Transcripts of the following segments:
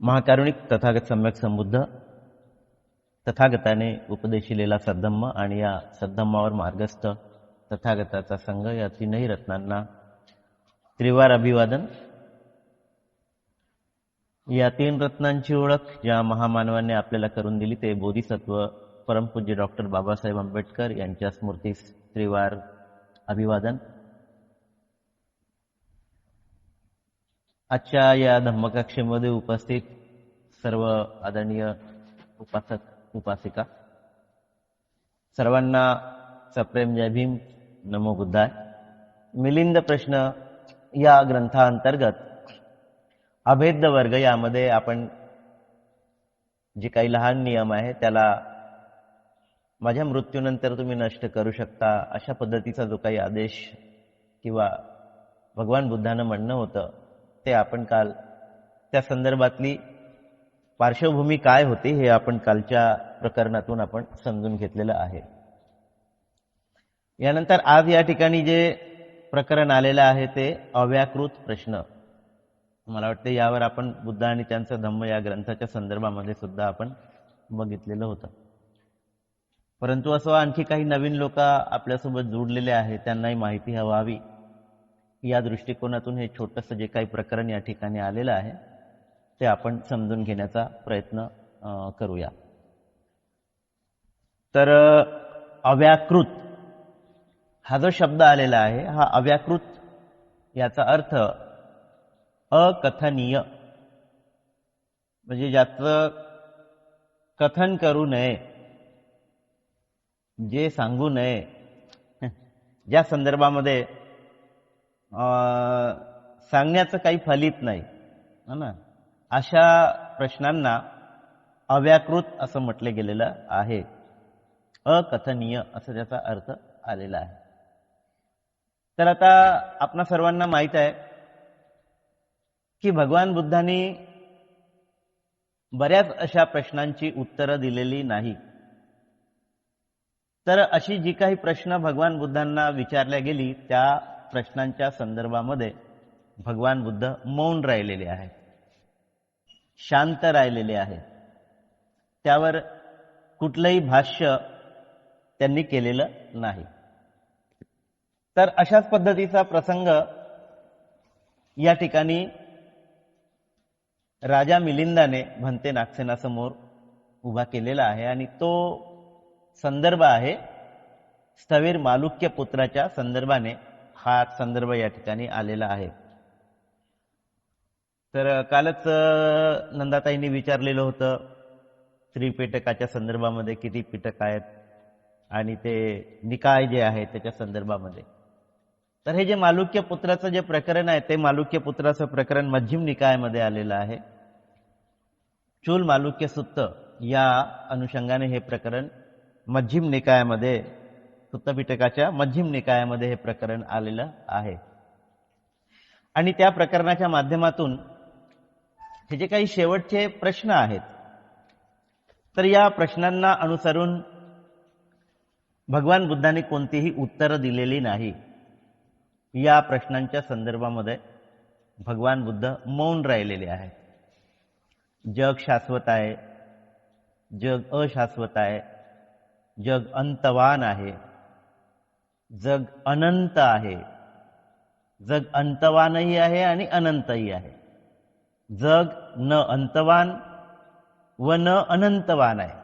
महाकारुणिक तथागत सम्यक संबुद्ध तथागताने उपदेशिलेला सद्धम्म आणि या सद्धम्मावर मार्गस्थ तथागताचा संघ या तीनही रत्नांना त्रिवार अभिवादन. या तीन रत्नांची ओळख ज्या महामानवाने आपल्याला करून दिली ते बोधिसत्व परमपूज्य डॉक्टर बाबासाहेब आंबेडकर यांच्या स्मृतीस त्रिवार अभिवादन. आजच्या या धम्मकक्षेमध्ये उपस्थित सर्व आदरणीय उपासक उपासिका सर्वांना सप्रेम जय भीम नमो बुद्धाय. मिलिंद प्रश्न या ग्रंथांतर्गत अभेद्य वर्ग यामध्ये आपण जे काही लहान नियम आहे त्याला माझ्या मृत्यूनंतर तुम्ही नष्ट करू शकता अशा पद्धतीचा जो काही आदेश किंवा भगवान बुद्धानं म्हणणं होतं ते आपण काल त्या संदर्भातली पार्श्वभूमी काय होती हे आपण कालच्या प्रकरणातून आपण समजून घेतलेलं आहे. यानंतर आज या ठिकाणी जे प्रकरण आलेलं आहे ते अव्याकृत प्रश्न. मला वाटते यावर आपण बुद्ध आणि त्यांचा धम्म या ग्रंथाच्या संदर्भामध्ये सुद्धा आपण बघितलेलं होतं. परंतु असं आणखी काही नवीन लोक आपल्यासोबत जोडलेले आहेत त्यांनाही माहिती हवावी. या दृष्टिकोनातून हे छोटंसं जे काही प्रकरण या ठिकाणी आलेलं आहे ते आपण समजून घेण्याचा प्रयत्न करूया. तर अव्याकृत हा जो शब्द आलेला आहे हा अव्याकृत याचा अर्थ अकथनीय. म्हणजे ज्याचं कथन करू नये जे सांगू नये ज्या संदर्भामध्ये सांगण्याचं काही फलित नाही. ना? अशा प्रश्नांना अव्याकृत असं म्हटलं गेलेलं आहे. अकथनीय असं त्याचा अर्थ आलेला आहे. तर आता आपणा सर्वांना माहीत आहे की भगवान बुद्धांनी बऱ्याच अशा प्रश्नांची उत्तरं दिलेली नाही. तर अशी जी काही प्रश्न भगवान बुद्धांना विचारल्या गेली त्या प्रश्नांच्या संदर्भामध्ये भगवान बुद्ध मौन राहिलेले आहेत शांत राहिलेले आहेत त्यावर कुठलंही भाष्य त्यांनी केलेलं नाही. तर अशाच पद्धतीचा प्रसंग या ठिकाणी राजा मिलिंदाने भंते नागसेनासमोर उभा केलेला आहे आणि तो संदर्भ आहे स्थवीर मालुक्य पुत्राच्या संदर्भाने हा संदर्भ या ठिकाणी आलेला आहे. तर कालच नंदाताईंनी विचारलेलं होतं त्रिपिटकाच्या संदर्भामध्ये किती पिटक आहेत आणि ते निकाय जे आहे त्याच्या संदर्भामध्ये. तर हे जे मालुक्य पुत्राचं जे प्रकरण आहे ते मालुक्य पुत्राचं प्रकरण मध्यम निकायामध्ये आलेलं आहे. चूल मालुक्य सुत्त या अनुषंगाने हे प्रकरण मध्यम निकायामध्ये सुत्तपिटकाच्या मध्यम निकायामध्ये हे प्रकरण आलेलं आहे. आणि त्या प्रकरणाच्या माध्यमातून हे जे काही शेवटचे प्रश्न आहेत तर या प्रश्नांना अनुसरून भगवान बुद्धांनी कोणतीही उत्तरं दिलेली नाही. या प्रश्नांच्या संदर्भामध्ये भगवान बुद्ध मौन राहिलेले आहेत. जग शाश्वत आहे जग अशाश्वत आहे जग अंतवान आहे. जग अनंत आहे. जग अंतवानही आहे आणि अनंतही आहे. जग न अंतवान व न अनंतवान आहे.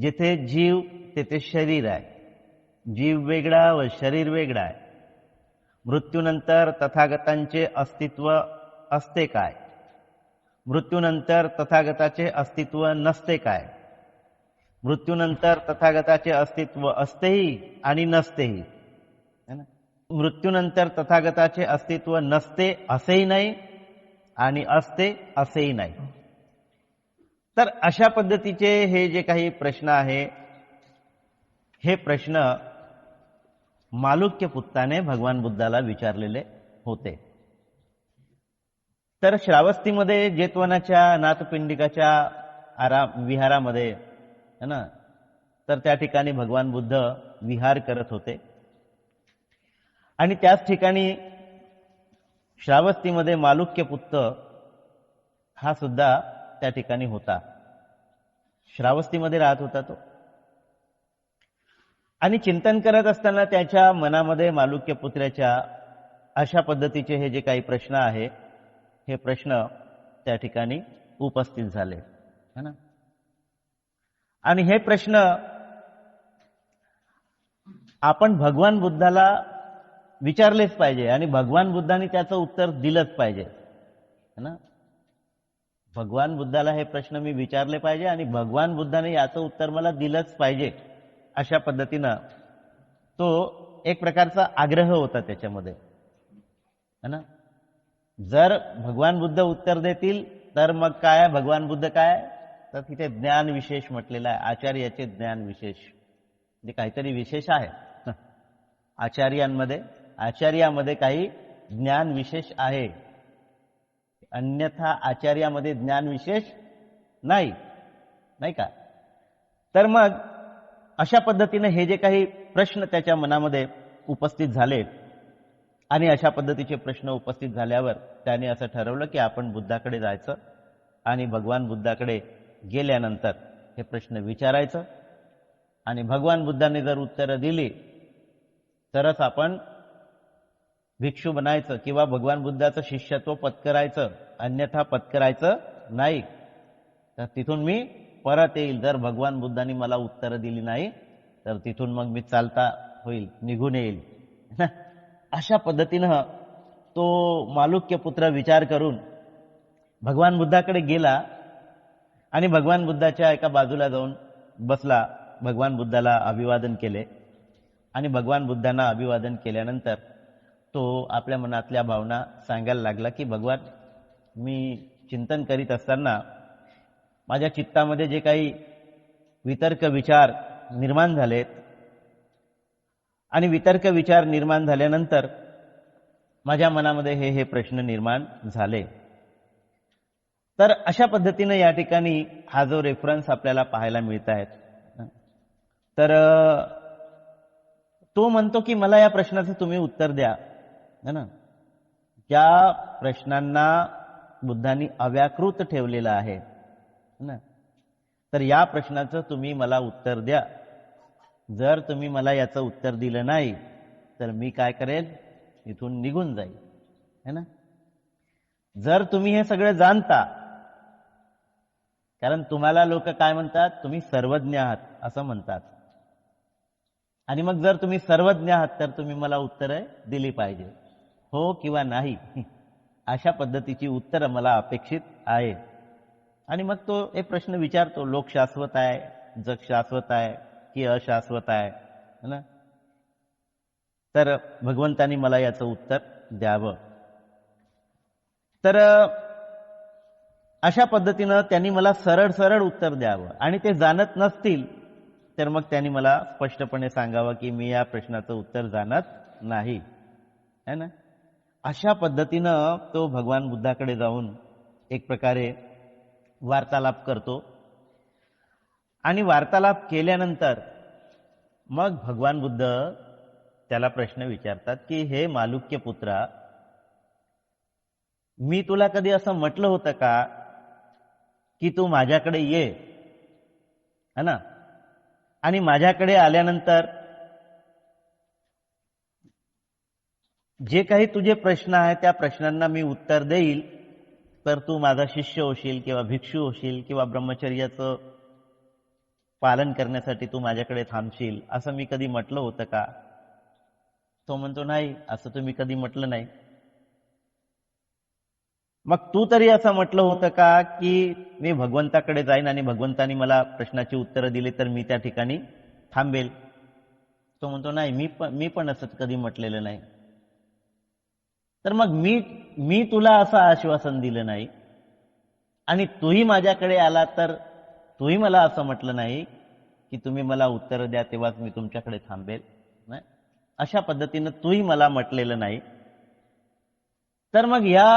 जिथे जीव तेथे शरीर आहे. जीव वेगळा व शरीर वेगळा आहे. मृत्यूनंतर तथागतांचे अस्तित्व असते काय? मृत्यूनंतर तथागताचे अस्तित्व नसते काय? मृत्यूनंतर तथागताचे अस्तित्व असतेही आणि नसतेही. मृत्यूनंतर तथागताचे अस्तित्व नसते असेही नाही आणि असते असेही नाही. तर अशा पद्धतीचे हे जे काही प्रश्न आहे हे प्रश्न मालुक्य पुत्ताने भगवान बुद्धाला विचारलेले होते. तर श्रावस्तीमध्ये जेतवनाच्या नाथपिंडिकाच्या आराम विहारामध्ये है ना? तर त्या ठिकाणी भगवान बुद्ध विहार करत होते. आणि त्याच ठिकाणी श्रावस्तीमध्ये मालुक्य पुत्र हा सुद्धा त्या ठिकाणी होता. श्रावस्तीमध्ये राहत होता तो. आणि चिंतन करत असताना त्याच्या मनामध्ये मालुक्य पुत्र्याच्या अशा पद्धतीचे हे जे काही प्रश्न आहे हे प्रश्न त्या ठिकाणी उपस्थित झाले. है ना? आणि हे प्रश्न आपण भगवान बुद्धाला विचारलेच पाहिजे आणि भगवान बुद्धाने त्याचं उत्तर दिलंच पाहिजे. है ना? भगवान बुद्धाला हे प्रश्न मी विचारले पाहिजे आणि भगवान बुद्धाने याचं उत्तर मला दिलंच पाहिजे अशा पद्धतीनं तो एक प्रकारचा आग्रह होता त्याच्यामध्ये. है ना? जर भगवान बुद्ध उत्तर देतील तर मग काय? भगवान बुद्ध काय? तर तिथे ज्ञान विशेष म्हटलेलं आहे. आचार्याचे ज्ञान विशेष. म्हणजे काहीतरी विशेष आहे. आचार्यांमध्ये आचार्यामध्ये काही ज्ञान विशेष आहे. अन्यथा आचार्यामध्ये ज्ञान विशेष नाही. नाही का? तर मग अशा पद्धतीने हे जे काही प्रश्न त्याच्या मनामध्ये उपस्थित झाले आणि अशा पद्धतीचे प्रश्न उपस्थित झाल्यावर त्याने असं ठरवलं की आपण बुद्धाकडे जायचं आणि भगवान बुद्धाकडे गेल्यानंतर हे प्रश्न विचारायचं. आणि भगवान बुद्धाने जर उत्तरं दिली तरच आपण भिक्षू बनायचं किंवा भगवान बुद्धाचं शिष्यत्व पत्करायचं अन्यथा पत्करायचं नाही. तर तिथून मी परत येईल. जर भगवान बुद्धांनी मला उत्तरं दिली नाही तर तिथून मग मी चालता होईल निघून येईल. अशा पद्धतीनं तो मालुक्य पुत्र विचार करून भगवान बुद्धाकडे गेला. आणि भगवान बुद्धाच्या एका बाजूला जाऊन बसला. भगवान बुद्धाला अभिवादन केले. आणि भगवान बुद्धांना अभिवादन केल्यानंतर तो आपल्या मनातल्या भावना सांगायला लागला की भगवान मी चिंतन करीत असताना माझ्या चित्तामध्ये जे काही वितर्क विचार निर्माण झालेत आणि वितर्क विचार निर्माण झाल्यानंतर माझ्या मनामध्ये हे हे प्रश्न निर्माण झाले. तर अशा पद्धतीनं या ठिकाणी हा जो रेफरन्स आपल्याला पाहायला मिळत आहेत तर तो म्हणतो की मला या प्रश्नाचं तुम्ही उत्तर द्या. है ना? ज्या प्रश्नांना बुद्धांनी अव्याकृत ठेवलेलं आहे. ना? तर या प्रश्नाचं तुम्ही मला उत्तर द्या. जर तुम्ही मला याचं उत्तर दिलं नाही तर मी काय करेल? इथून निघून जाईल. है ना? जर तुम्ही हे सगळं जाणता कारण तुम्हाला लोक काय म्हणतात? तुम्ही सर्वज्ञ आहात असं म्हणतात. आणि मग जर तुम्ही सर्वज्ञ आहात तर तुम्ही मला उत्तरं दिली पाहिजे. हो किंवा नाही अशा पद्धतीची उत्तरं मला अपेक्षित आहे. आणि मग तो एक प्रश्न विचारतो लोक शाश्वत आहे जग शाश्वत आहे की अशाश्वत आहे? ना? तर भगवंतानी मला याचं उत्तर द्यावं. तर अशा पद्धतीनं त्यांनी मला सरळ सरळ उत्तर द्यावं. आणि ते जाणत नसतील तर मग त्यांनी मला स्पष्टपणे सांगावं की मी या प्रश्नाचं उत्तर जाणत नाही. है ना? अशा पद्धतीनं तो भगवान बुद्धाकडे जाऊन एक प्रकारे वार्तालाप करतो. आणि वार्तालाप केल्यानंतर मग भगवान बुद्ध त्याला प्रश्न विचारतात की हे मालुक्य पुत्रा मी तुला कधी असं म्हटलं होतं का की तू माझ्याकडे ये. है ना? आणि माझ्याकडे आल्यानंतर जे काही तुझे प्रश्न आहे त्या प्रश्नांना मी उत्तर देईल. तर तू माझा शिष्य होशील किंवा भिक्षू होशील किंवा ब्रह्मचर्याचं पालन करण्यासाठी तू माझ्याकडे थांबशील. असं मी कधी म्हटलं होतं का? तो म्हणतो नाही असं तुम्ही कधी म्हटलं नाही. मग तू तरी असं म्हटलं होतं का की मी भगवंताकडे जाईन आणि भगवंतानी मला प्रश्नाची उत्तरं दिली तर मी त्या ठिकाणी थांबेल? तो म्हणतो नाही मी पण मी पण असं कधी म्हटलेलं नाही. तर मग मी मी तुला असं आश्वासन दिलं नाही आणि तूही माझ्याकडे आला तर तूही मला असं म्हटलं नाही की तुम्ही मला उत्तर द्या तेव्हाच मी तुमच्याकडे थांबेल नाही? अशा पद्धतीनं तूही मला म्हटलेलं नाही. तर मग या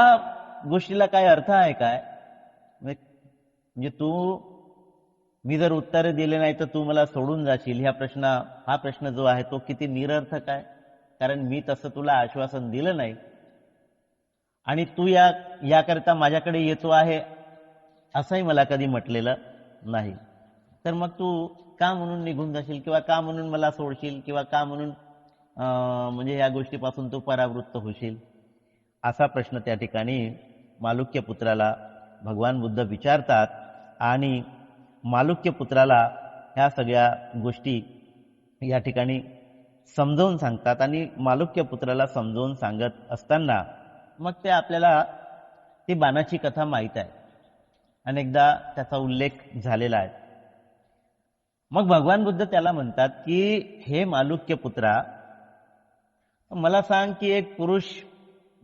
गोष्टीला काय अर्थ आहे काय? म्हणजे, म्हणजे तू मी जर उत्तरे दिले नाही तर तू मला सोडून जाशील. ह्या प्रश्न हा प्रश्न जो आहे तो किती निरर्थक आहे कारण मी तसं तुला आश्वासन दिलं नाही. आणि तू या याकरिता माझ्याकडे येतो आहे असंही मला कधी म्हटलेलं नाही. तर मग तू का म्हणून निघून जाशील किंवा का म्हणून मला सोडशील किंवा का म्हणून म्हणजे या गोष्टीपासून तू परावृत्त होशील? असा प्रश्न त्या ठिकाणी मालुक्य पुत्राला भगवान बुद्ध विचारतात आणि मालुक्य पुत्राला ह्या सगळ्या गोष्टी या ठिकाणी समजावून सांगतात आणि मालुक्य पुत्राला समजावून सांगत असताना मग ते आपल्याला ती बाणाची कथा माहीत आहे. अनेकदा त्याचा उल्लेख झालेला आहे. मग भगवान बुद्ध त्याला म्हणतात की हे मालुक्य पुत्रा मला सांग की एक पुरुष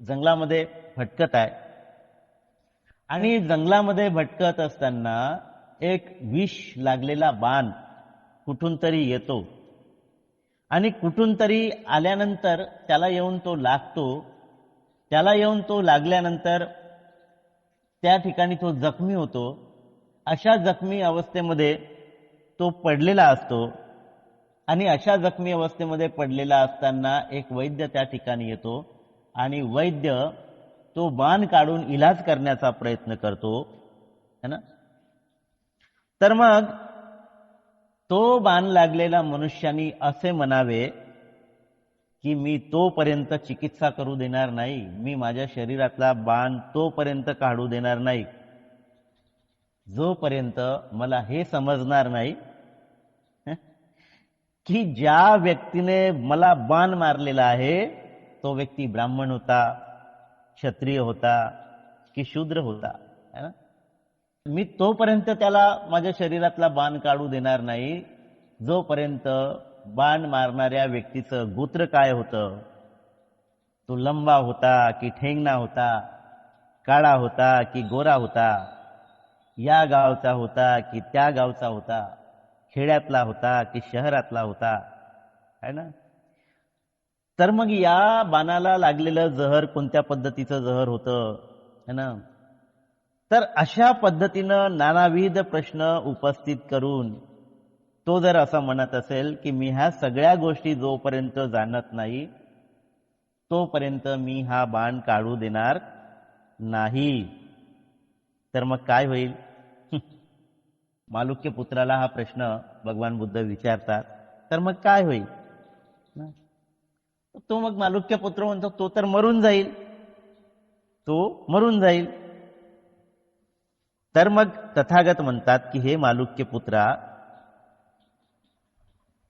जंगलामध्ये भटकत आहे. आणि जंगलामध्ये भटकत असताना एक विष लागलेला बाण कुठून तरी येतो. आणि कुठून तरी आल्यानंतर त्याला येऊन तो लागतो. त्याला येऊन तो लागल्यानंतर त्या ठिकाणी तो जखमी होतो. अशा जखमी अवस्थेमध्ये तो पडलेला असतो. आणि अशा जखमी अवस्थेमध्ये पडलेला असताना एक वैद्य त्या ठिकाणी येतो. आणि वैद्य तो बाण काढून इलाज करण्याचा प्रयत्न करतो है ना? तर मग तो बाण लागलेला मनुष्यानी असे म्हणावे की मी तोपर्यंत चिकित्सा करू देणार नाही. मी माझ्या शरीरातला बाण तोपर्यंत काढू देणार नाही. जोपर्यंत मला हे समजणार नाही की ज्या व्यक्तीने मला बाण मारलेला आहे तो व्यक्ती ब्राह्मण होता क्षत्रिय होता की शूद्र होता है ना? मी तोपर्यंत त्याला माझ्या शरीरातला बाण काढू देणार नाही. जोपर्यंत बाण मारणाऱ्या व्यक्तीचं गोत्र काय होतं? तो लंबा होता की ठेंगणा होता काळा होता की गोरा होता या गावचा होता की त्या गावचा होता खेड्यातला होता की शहरातला होता है ना? तर मग या बाणाला लागलेलं जहर कोणत्या पद्धतीचं जहर होतं? है ना? तर अशा पद्धतीनं नानाविध प्रश्न उपस्थित करून तो जर असं म्हणत असेल की मी ह्या सगळ्या गोष्टी जोपर्यंत जाणत नाही तोपर्यंत मी हा बाण काढू देणार नाही. तर मग काय होईल? मालुक्य पुत्राला हा प्रश्न भगवान बुद्ध विचारतात. तर मग काय होईल? तो मग मालुक्य पुत्र म्हणतो तो तर मरून जाईल. तो मरून जाईल. तर मग तथागत म्हणतात की हे मालुक्य पुत्रा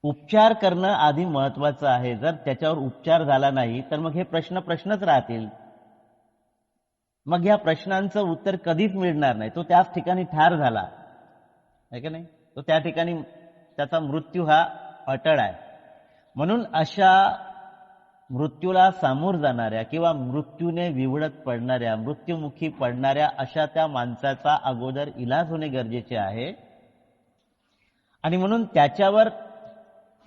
उपचार करणं आधी महत्वाचं आहे. जर त्याच्यावर उपचार झाला नाही तर मग हे प्रश्न प्रश्नच राहतील. मग या प्रश्नांचं उत्तर कधीच मिळणार नाही. तो त्याच ठिकाणी ठार झाला. आहे का नाही? तो त्या ठिकाणी त्याचा मृत्यू हा अटळ आहे. म्हणून अशा मृत्यूला सामोर जाणाऱ्या किंवा मृत्यूने विवडत पडणाऱ्या मृत्युमुखी पडणाऱ्या अशा त्या माणसाचा अगोदर इलाज होणे गरजेचे आहे. आणि म्हणून त्याच्यावर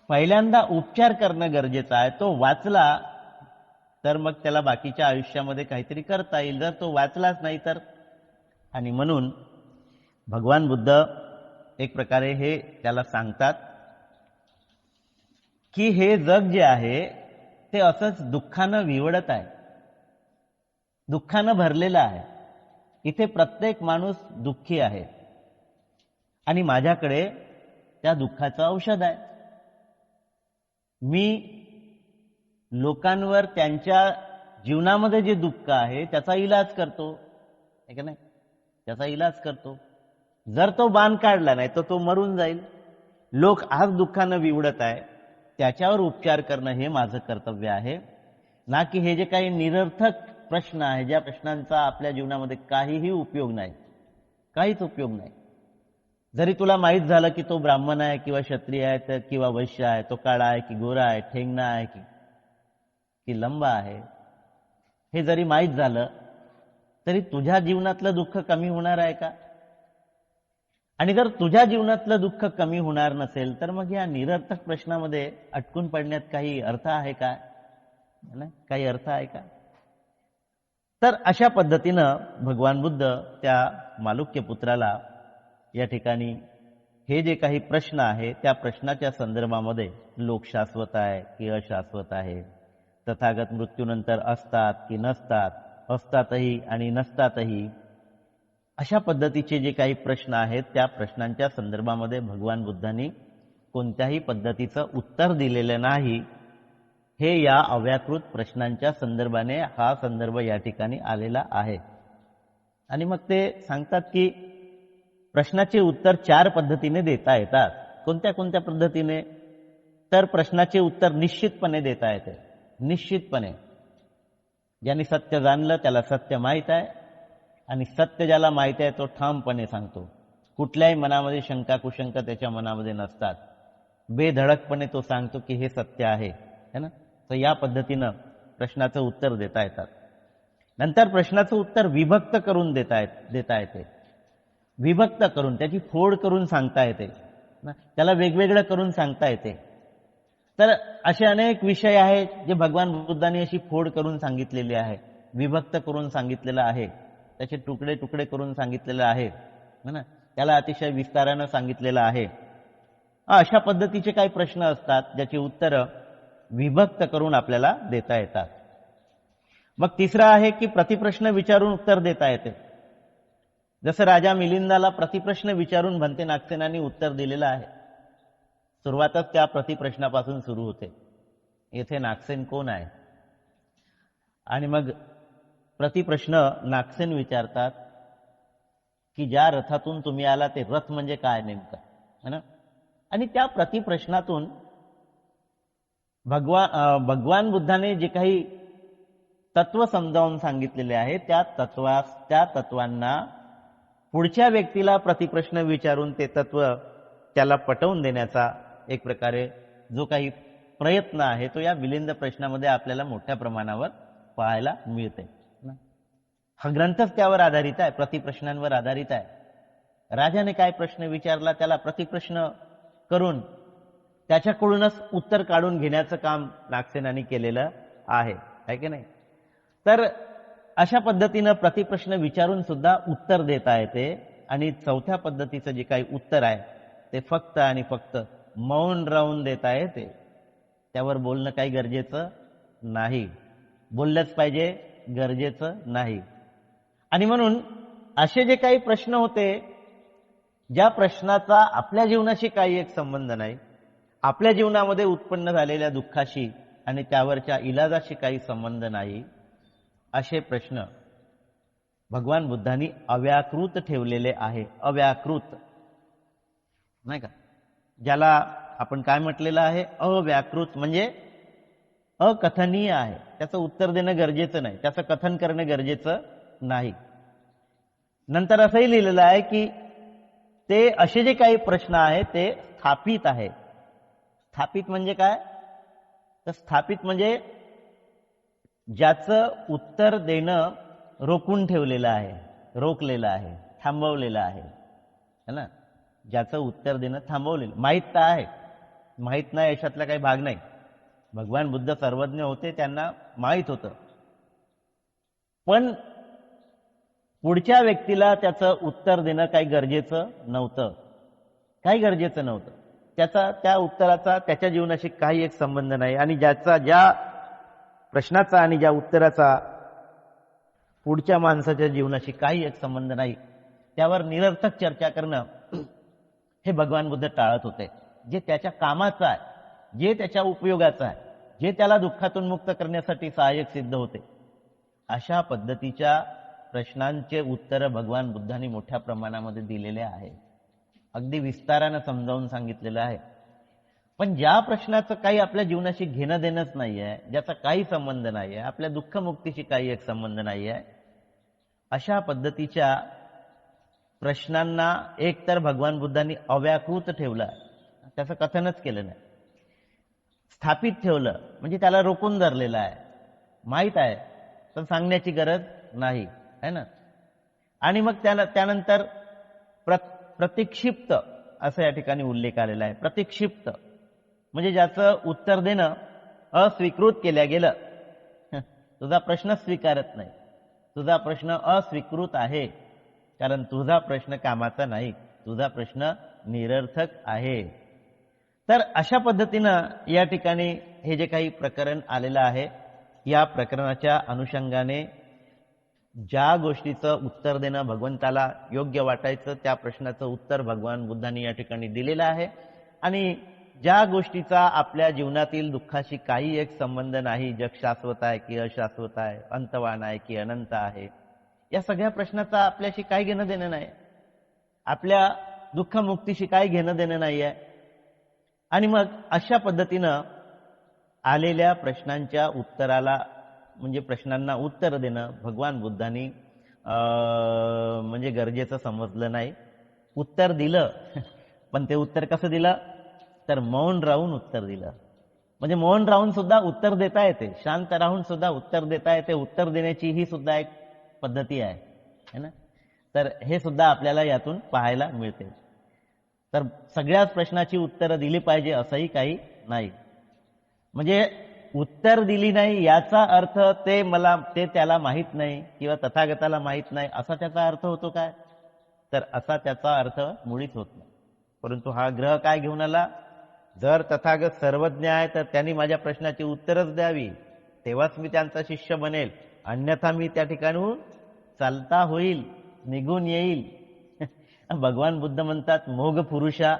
पहिल्यांदा उपचार करणं गरजेचं आहे. तो वाचला तर मग त्याला बाकीच्या आयुष्यामध्ये काहीतरी करता येईल. जर तो वाचलाच नाही तर. आणि म्हणून भगवान बुद्ध एक प्रकारे हे त्याला सांगतात की हे जग जे आहे ते असंच दुःखानं विवडत आहे. दुःखानं भरलेलं आहे. इथे प्रत्येक माणूस दुःखी आहे. आणि माझ्याकडे त्या दुःखाचं औषध आहे. मी लोकांवर त्यांच्या जीवनामध्ये जे दुःख आहे त्याचा इलाज करतो. आहे का नाही? त्याचा इलाज करतो. जर तो बाण काढला नाही तर तो मरून जाईल. लोक आज दुःखानं विवडत आहे. त्याच्यावर उपचार करणं हे माझं कर्तव्य आहे. ना की हे जे काही निरर्थक प्रश्न आहे ज्या प्रश्नांचा आपल्या जीवनामध्ये काहीही उपयोग नाही. काहीच उपयोग नाही. जरी तुला माहीत झालं की तो ब्राह्मण आहे किंवा क्षत्रिय आहे तर किंवा वैश्य आहे तो काळा आहे की गोरा आहे ठेंगणा आहे की की लंबा आहे. हे जरी माहीत झालं तरी तुझ्या जीवनातलं दुःख कमी होणार आहे का? आणि जर तुझ्या जीवनातलं दुःख कमी होणार नसेल तर मग या निरर्थक प्रश्नामध्ये अटकून पडण्यात काही अर्थ आहे का? काही अर्थ आहे का? तर अशा पद्धतीनं भगवान बुद्ध त्या मालुक्य पुत्राला या ठिकाणी हे जे काही प्रश्न आहे त्या प्रश्नाच्या संदर्भामध्ये लोक शाश्वत आहे की अशाश्वत आहे? तथागत मृत्यूनंतर असतात की नसतात? असतातही आणि नसतातही अशा पद्धतीचे जे काही प्रश्न आहेत त्या प्रश्नांच्या संदर्भामध्ये भगवान बुद्धांनी कोणत्याही पद्धतीचं उत्तर दिलेलं नाही. हे या अव्याकृत प्रश्नांच्या संदर्भाने हा संदर्भ या ठिकाणी आलेला आहे. आणि मग ते सांगतात की प्रश्नाचे उत्तर चार पद्धतीने देता येतात. कोणत्या कोणत्या पद्धतीने? तर प्रश्नाचे उत्तर निश्चितपणे देता येते. निश्चितपणे. ज्यांनी सत्य जाणलं त्याला सत्य माहीत आहे. आणि सत्य ज्याला माहिती आहे तो ठामपणे सांगतो. कुठल्याही मनामध्ये शंका कुशंका त्याच्या मनामध्ये नसतात. बेधडकपणे तो सांगतो की हे सत्य आहे है ना? तर या पद्धतीनं प्रश्नाचं उत्तर देता येतात. नंतर प्रश्नाचं उत्तर विभक्त करून देता येत देता येते. विभक्त करून त्याची फोड करून सांगता येते ना? त्याला वेगवेगळं करून सांगता येते. तर असे अनेक विषय आहेत जे भगवान बुद्धाने अशी फोड करून सांगितलेले आहे विभक्त करून सांगितलेलं आहे. त्याचे तुकडे तुकडे करून सांगितलेलं आहे. ना? त्याला अतिशय विस्तारानं सांगितलेलं आहे. अशा पद्धतीचे काही प्रश्न असतात ज्याची उत्तरं विभक्त करून आपल्याला देता येतात. मग तिसरं आहे की प्रतिप्रश्न विचारून उत्तर देता येते. जसं राजा मिलिंदाला प्रतिप्रश्न विचारून भंते नागसेनांनी उत्तर दिलेलं आहे. सुरुवातच त्या प्रतिप्रश्नापासून सुरू होते. येथे नागसेन कोण आहे? आणि मग प्रतिप्रश्न नागसेन विचारतात की ज्या रथातून तुम्ही आला ते रथ म्हणजे काय नेमकं? है ना? आणि त्या प्रतिप्रश्नातून भगवान भगवान बुद्धाने जे काही तत्व समजावून सांगितलेले आहे त्या तत्वास त्या तत्वांना पुढच्या व्यक्तीला प्रतिप्रश्न विचारून ते तत्व त्याला पटवून देण्याचा एक प्रकारे जो काही प्रयत्न आहे तो या विलिंद प्रश्नामध्ये आपल्याला मोठ्या प्रमाणावर पाहायला मिळते हा ग्रंथच त्यावर आधारित आहे प्रतिप्रश्नांवर आधारित आहे. राजाने काय प्रश्न विचारला त्याला प्रतिप्रश्न करून त्याच्याकडूनच उत्तर काढून घेण्याचं काम नागसेनाने केलेलं आहे आहे की नाही? तर अशा पद्धतीनं प्रतिप्रश्न विचारून सुद्धा उत्तर देता येते आणि चौथ्या पद्धतीचं जे काही उत्तर आहे ते फक्त आणि फक्त मौन राहून देता येते. त्यावर बोलणं काही गरजेचं नाही. बोललंच पाहिजे गरजेचं नाही. आणि म्हणून असे जे काही प्रश्न होते ज्या प्रश्नाचा आपल्या जीवनाशी काही एक संबंध नाही आपल्या जीवनामध्ये उत्पन्न झालेल्या दुःखाशी आणि त्यावरच्या इलाजाशी काही संबंध नाही असे प्रश्न भगवान बुद्धांनी अव्याकृत ठेवलेले आहे. अव्याकृत. नाही का? ज्याला आपण काय म्हटलेलं आहे? अव्याकृत म्हणजे अकथनीय आहे. त्याचं उत्तर देणं गरजेचं नाही. त्याचं कथन करणं गरजेचं नाही. नंतर असंही लिहिलेलं आहे की ते असे जे काही प्रश्न आहेत ते स्थापित आहे. स्थापित म्हणजे काय? तर स्थापित म्हणजे ज्याचं उत्तर देणं रोखून ठेवलेलं आहे रोखलेलं आहे थांबवलेलं आहे. है ना? ज्याचं उत्तर देणं थांबवलेलं माहीत तर आहे. माहीत नाही याच्यातला काही भाग नाही. भगवान बुद्ध सर्वज्ञ होते त्यांना माहीत होतं. पण पुढच्या व्यक्तीला त्याचं उत्तर देणं काही गरजेचं नव्हतं. काही गरजेचं नव्हतं. त्याचा त्या उत्तराचा त्याच्या जीवनाशी काही एक संबंध नाही. आणि ज्याचा ज्या प्रश्नाचा आणि ज्या उत्तराचा पुढच्या माणसाच्या जीवनाशी काही एक संबंध नाही त्यावर निरर्थक चर्चा करणं हे भगवान बुद्ध टाळत होते. जे त्याच्या कामाचं आहे जे त्याच्या उपयोगाचं आहे जे त्याला दुःखातून मुक्त करण्यासाठी सहाय्यक सिद्ध होते अशा पद्धतीच्या प्रश्नांचे उत्तर भगवान बुद्धांनी मोठ्या प्रमाणामध्ये दिलेले आहे. अगदी विस्तारानं समजावून सांगितलेलं आहे. पण ज्या प्रश्नाचं काही आपल्या जीवनाशी घेणं देणंच नाही आहे ज्याचा काही संबंध नाही आहे आपल्या दुःखमुक्तीशी काही एक संबंध नाही आहे अशा पद्धतीच्या प्रश्नांना एकतर भगवान बुद्धांनी अव्याकृत ठेवलं. त्याचं कथनच केलं नाही. स्थापित ठेवलं. म्हणजे त्याला रोखून धरलेलं आहे. माहीत आहे. पण सांगण्याची गरज नाही. है ना? आणि मग त्याला त्यानंतर प्र प्रतिक्षिप्त असं या ठिकाणी उल्लेख आलेला आहे. प्रतिक्षिप्त. म्हणजे ज्याचं उत्तर देणं अस्वीकृत केल्या गेलं. तुझा प्रश्न स्वीकारत नाही. तुझा प्रश्न अस्वीकृत आहे. कारण तुझा प्रश्न कामाचा नाही. तुझा प्रश्न निरर्थक आहे. तर अशा पद्धतीनं या ठिकाणी हे जे काही प्रकरण आलेलं आहे या प्रकरणाच्या अनुषंगाने ज्या गोष्टीचं उत्तर देणं भगवंताला योग्य वाटायचं त्या प्रश्नाचं उत्तर भगवान बुद्धांनी या ठिकाणी दिलेलं आहे. आणि ज्या गोष्टीचा आपल्या जीवनातील दुःखाशी काही एक संबंध नाही जग शाश्वत आहे की अशाश्वत आहे अंतवान आहे की अनंत आहे या सगळ्या प्रश्नाचा आपल्याशी काय घेणं देणं नाही. आपल्या दुःखमुक्तीशी काय घेणं देणं नाही आहे आणि मग अशा पद्धतीनं आलेल्या प्रश्नांच्या उत्तराला म्हणजे प्रश्नांना उत्तर देणं भगवान बुद्धांनी म्हणजे गरजेचं समजलं नाही. उत्तर दिलं पण ते उत्तर कसं दिलं? तर मौन राहून उत्तर दिलं. म्हणजे मौन राहून सुद्धा उत्तर देता येते. शांत राहून सुद्धा उत्तर देता येते. उत्तर देण्याची ही सुद्धा एक पद्धती आहे. है ना? तर हे सुद्धा आपल्याला यातून पाहायला मिळते. तर सगळ्याच प्रश्नाची उत्तरं दिली पाहिजे असंही काही नाही. म्हणजे उत्तर दिली नाही याचा अर्थ ते मला ते त्याला माहीत नाही किंवा तथागताला माहीत नाही असा त्याचा अर्थ होतो काय? तर असा त्याचा अर्थ मुळीच होत नाही. परंतु हा ग्रह काय घेऊन आला? जर तथागत सर्वज्ञ आहे तर त्यांनी माझ्या प्रश्नाची उत्तरच द्यावी. तेव्हाच मी त्यांचा शिष्य बनेल. अन्यथा मी त्या ठिकाणून चालता होईल निघून येईल. भगवान बुद्ध म्हणतात मोग पुरुषा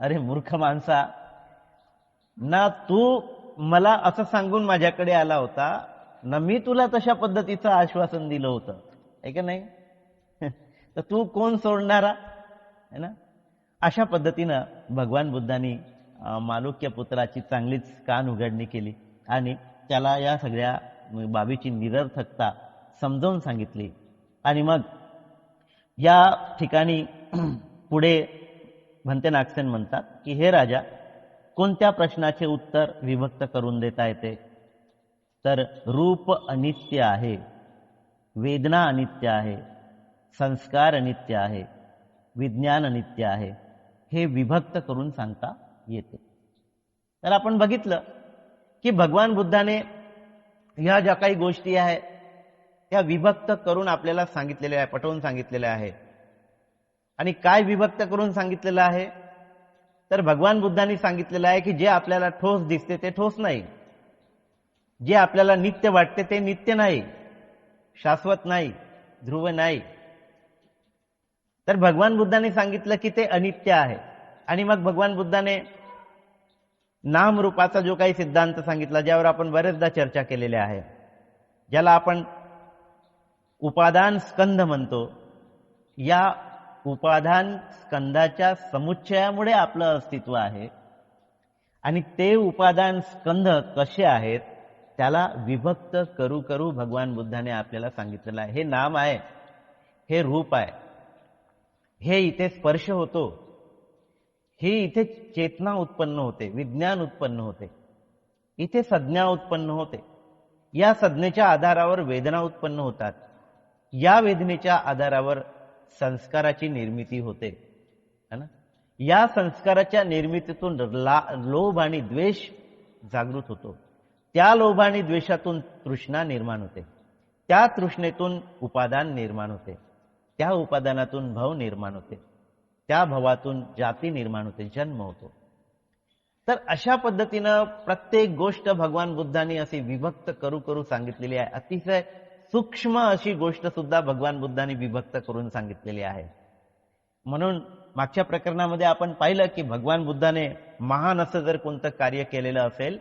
अरे मूर्ख माणसा ना तू मला असं सांगून माझ्याकडे आला होता ना मी तुला तशा पद्धतीचं आश्वासन दिलं होतं. आहे का नाही? तर तू कोण सोडणारा? है ना? अशा पद्धतीनं भगवान बुद्धांनी मालुक्य पुत्राची चांगलीच कान उघडणी केली आणि त्याला या सगळ्या बाबीची निरर्थकता समजावून सांगितली. आणि मग या ठिकाणी पुढे म्हणते नागसेन म्हणतात की हे राजा कोणत्या प्रश्नाचे उत्तर विभक्त करून देता येते? तर रूप अनित्य आहे वेदना अनित्य आहे संस्कार अनित्य आहे विज्ञान अनित्य आहे हे विभक्त करून सांगता येते. तर आपण बघितलं की भगवान बुद्धाने ह्या ज्या काही गोष्टी आहेत त्या विभक्त करून आपल्याला सांगितलेल्या आहे पटवून सांगितलेल्या आहे आणि काय विभक्त करून सांगितलेलं आहे? तर भगवान बुद्धांनी सांगितलेलं आहे की जे आपल्याला ठोस दिसते ते ठोस नाही. जे आपल्याला नित्य वाटते ते नित्य नाही. शाश्वत नाही. ध्रुव नाही. तर भगवान बुद्धांनी सांगितलं की ते अनित्य आहे. आणि मग भगवान बुद्धाने नाम रूपाचा जो काही सिद्धांत सांगितला ज्यावर आपण बरेचदा चर्चा केलेल्या आहे ज्याला आपण उपादान स्कंध म्हणतो या उपादान स्कंदाच्या समुच्चयामुळे आपलं अस्तित्व आहे. आणि ते उपादान स्कंध कसे आहेत त्याला विभक्त करू करू भगवान बुद्धाने आपल्याला सांगितलेलं आहे. हे नाम आहे हे रूप आहे. हे इथे स्पर्श होतो. हे इथे चेतना उत्पन्न होते विज्ञान उत्पन्न होते. इथे संज्ञा उत्पन्न होते. या संज्ञेच्या आधारावर वेदना उत्पन्न होतात. या वेदनेच्या आधारावर संस्काराची निर्मिती होते. है ना? या संस्काराच्या निर्मितीतून लोभ आणि द्वेष जागृत होतो. त्या लोभ आणि द्वेषातून तृष्णा निर्माण होते. त्या तृष्णेतून उपादान निर्माण होते. त्या उपादानातून भव निर्माण होते. त्या भवातून जाती निर्माण होते जन्म होतो. तर अशा पद्धतीनं प्रत्येक गोष्ट भगवान बुद्धांनी अशी विभक्त करू करू सांगितलेली आहे. अतिशय सूक्ष्म अशी गोष्ट सुद्धा भगवान बुद्धांनी विभक्त करून सांगितलेली आहे. म्हणून मागच्या प्रकरणामध्ये आपण पाहिलं की भगवान बुद्धाने महान असं जर कोणतं कार्य केलेलं असेल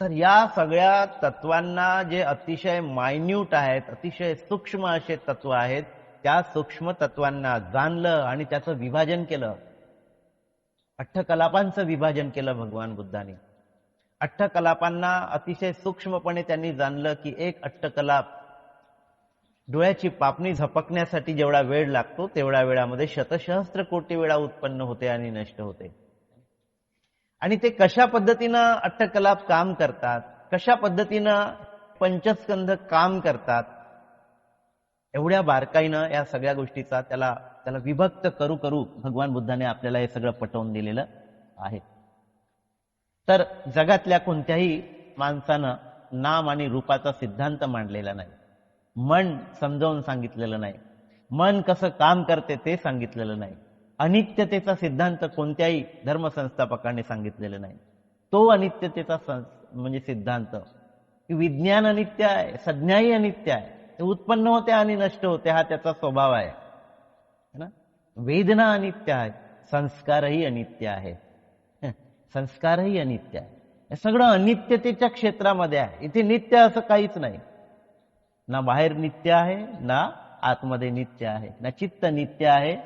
तर या सगळ्या तत्वांना जे अतिशय मायन्यूट आहेत अतिशय सूक्ष्म असे तत्व आहेत त्या सूक्ष्म तत्वांना जाणलं आणि त्याचं विभाजन केलं. अठ्ठकलापांचं विभाजन केलं भगवान बुद्धांनी. अठ्ठकलापांना अतिशय सूक्ष्मपणे त्यांनी जाणलं की एक अट्टकलाप डोळ्याची पापणी झपकण्यासाठी जेवढा वेळ लागतो तेवढ्या वेळामध्ये शतसहस्त्र कोटी वेळा उत्पन्न होते आणि नष्ट होते. आणि ते कशा पद्धतीनं अट्टकलाप काम करतात कशा पद्धतीनं पंचस्कंध काम करतात एवढ्या बारकाईनं या सगळ्या गोष्टीचा त्याला त्याला विभक्त करू करू भगवान बुद्धाने आपल्याला हे सगळं पटवून दिलेलं आहे. तर जगातल्या कोणत्याही माणसानं नाम आणि रूपाचा सिद्धांत मांडलेला नाही. मन समजावून सांगितलेलं नाही. मन कसं काम करते ते सांगितलेलं नाही. अनित्यतेचा सिद्धांत कोणत्याही धर्मसंस्थापकाने सांगितलेलं नाही. तो अनित्यतेचा म्हणजे सिद्धांत. विज्ञान अनित्य आहे संज्ञाही अनित्य आहे. ते उत्पन्न होते आणि नष्ट होते हा त्याचा स्वभाव आहे. ना? वेदना अनित्य आहे संस्कारही अनित्य आहे. संस्कारही अनित्य आहे. हे सगळं अनित्यतेच्या क्षेत्रामध्ये आहे. इथे नित्य असं काहीच नाही. ना बाहेर नित्य आहे ना आतमध्ये नित्य आहे. ना चित्त नित्य आहे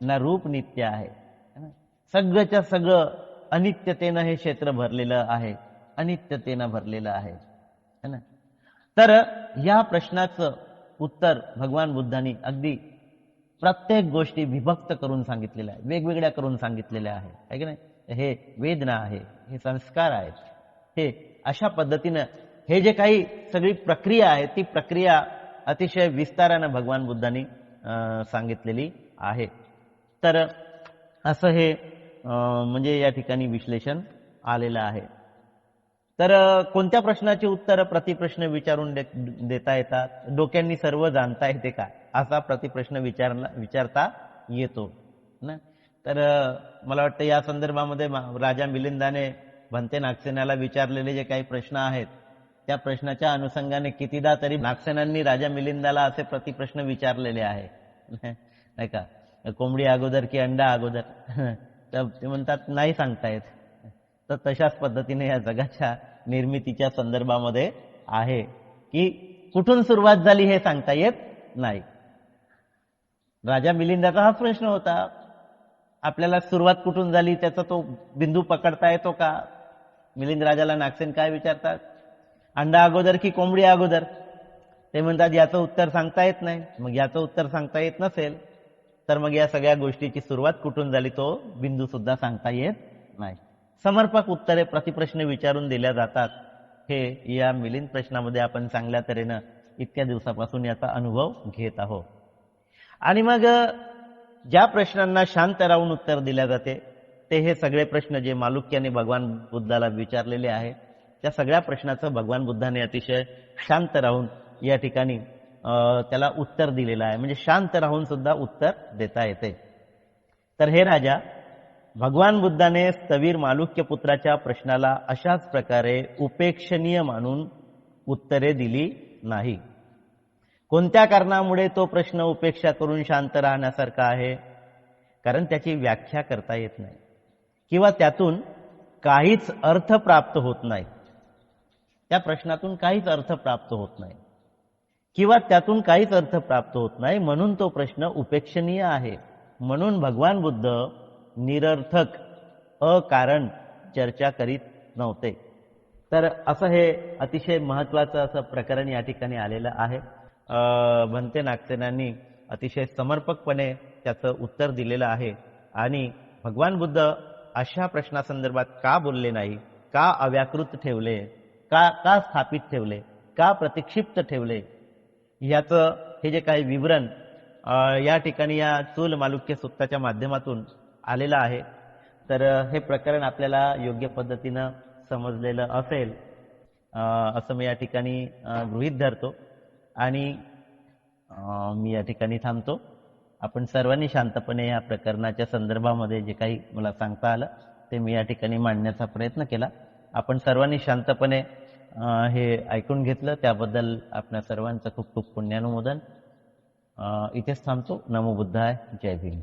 ना रूप नित्य आहे. ना? सगळंच्या सगळं अनित्यतेनं हे क्षेत्र भरलेलं आहे. अनित्यतेनं भरलेलं आहे. है ना? तर या प्रश्नाचं उत्तर भगवान बुद्धांनी अगदी प्रत्येक गोष्टी विभक्त करून सांगितलेल्या आहे वेगवेगळ्या करून सांगितलेल्या आहे आहे की नाही? हे वेदना आहे हे संस्कार आहेत. हे अशा पद्धतीनं हे जे काही सगळी प्रक्रिया आहे ती प्रक्रिया अतिशय विस्तारानं भगवान बुद्धांनी सांगितलेली आहे. तर असं हे म्हणजे या ठिकाणी विश्लेषण आलेलं आहे. तर कोणत्या प्रश्नाची उत्तर प्रतिप्रश्न विचारून दे- देता येतात? डोक्यांनी सर्व जाणता येते का? असा प्रतिप्रश्न विचारला विचारता येतो. ना? तर मला वाटतं या संदर्भामध्ये राजा मिलिंदाने भंते नागसेनाला विचारलेले जे काही प्रश्न आहेत त्या प्रश्नाच्या अनुषंगाने कितीदा तरी नागसेनांनी राजा मिलिंदाला असे प्रतिप्रश्न विचारलेले आहे नाही का? कोंबडी अगोदर की अंडा अगोदर? तर ते म्हणतात नाही सांगता येत. तर तशाच पद्धतीने या जगाच्या निर्मितीच्या संदर्भामध्ये आहे की कुठून सुरुवात झाली हे सांगता येत नाही. राजा मिलिंदाचा हाच प्रश्न होता. आपल्याला सुरुवात कुठून झाली? त्याचा तो बिंदू पकडता येतो का? मिलिंद राजाला नागसेन काय विचारतात? अंडा अगोदर की कोंबडी अगोदर? ते म्हणतात याचं उत्तर सांगता येत नाही. मग याचं उत्तर सांगता येत नसेल तर मग या सगळ्या गोष्टीची सुरुवात कुठून झाली तो बिंदू सुद्धा सांगता येत नाही. समर्पक उत्तरे प्रतिप्रश्न विचारून दिल्या जातात. हे या मिलिंद प्रश्नामध्ये आपण चांगल्या तऱ्हेनं इतक्या दिवसापासून याचा अनुभव घेत आहोत. आणि मग ज्या प्रश्नांना शांत राहून उत्तर दिल्या जाते ते हे सगळे प्रश्न जे मालुक्याने भगवान बुद्धाला विचारलेले आहे त्या सगळ्या प्रश्नाचं भगवान बुद्धाने अतिशय शांत राहून या ठिकाणी त्याला उत्तर दिलेलं आहे. म्हणजे शांत राहून सुद्धा उत्तर देता येते. तर हे राजा भगवान बुद्धाने स्थवीर मालुक्य पुत्राच्या प्रश्नाला अशाच प्रकारे उपेक्षणीय मानून उत्तरे दिली नाही. कोणत्या कारणामुळे तो प्रश्न उपेक्षा करून शांत राहण्यासारखा आहे? कारण त्याची व्याख्या करता येत नाही. किंवा त्यातून काहीच अर्थ प्राप्त होत नाही. त्या प्रश्नातून काहीच अर्थ प्राप्त होत नाही. किंवा त्यातून काहीच अर्थ प्राप्त होत नाही म्हणून तो प्रश्न उपेक्षणीय आहे. म्हणून भगवान बुद्ध निरर्थक अकारण चर्चा करीत नव्हते. तर असं हे अतिशय महत्वाचं असं प्रकरण या ठिकाणी आलेलं आहे. भंते नागसेनांनी अतिशय समर्पकपणे त्याचं उत्तर दिलेलं आहे. आणि भगवान बुद्ध अशा प्रश्नासंदर्भात का बोलले नाही? का अव्याकृत ठेवले? का का स्थापित ठेवले? का प्रतिक्षिप्त ठेवले? याचं हे जे काही विवरण या ठिकाणी या चूल मालुक्य सूक्ताच्या माध्यमातून आलेलं आहे. तर हे प्रकरण आपल्याला योग्य पद्धतीनं समजलेलं असेल. असं मी या ठिकाणी गृहित गृहीत धरतो. आणि मी या ठिकाणी थांबतो. आपण सर्वांनी शांतपणे या प्रकरणाच्या संदर्भामध्ये जे काही मला सांगता आलं ते मी या ठिकाणी मांडण्याचा प्रयत्न केला. आपण सर्वांनी शांतपणे हे ऐकून घेतलं. त्याबद्दल आपल्या सर्वांचं खूप खूप पुण्यानुमोदन. इथेच थांबतो. नमो बुद्धाय. जय भीम.